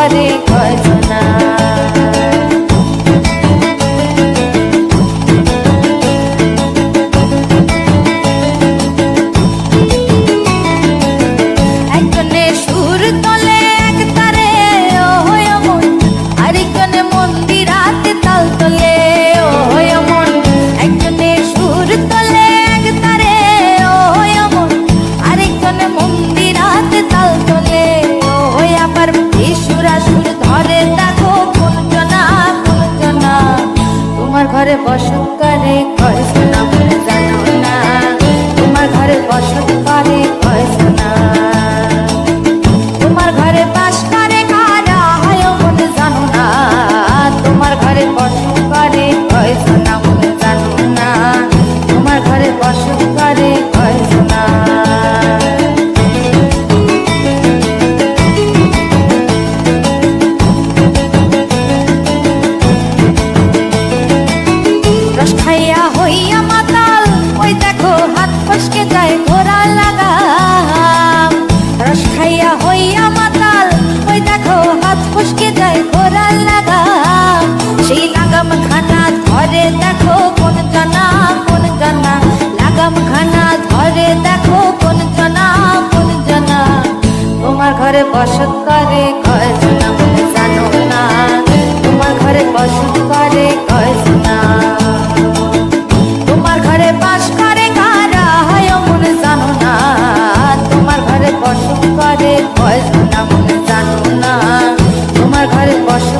বসত করে ঘরে বসত করে ধরে দেখো কোন জানা কোন জানা। লাগাম খানা ধরে দেখো কোন জানা কোন জানা। তোমার ঘরে বসত করে, কয় জানা জানো না। তোমার ঘরে বসত করে, কয় তোমার ঘরে বাস করে কারা, হয় মন জানো না। তোমার ঘরে বসত করে, কয় শোনা জানো না। তোমার ঘরে বসত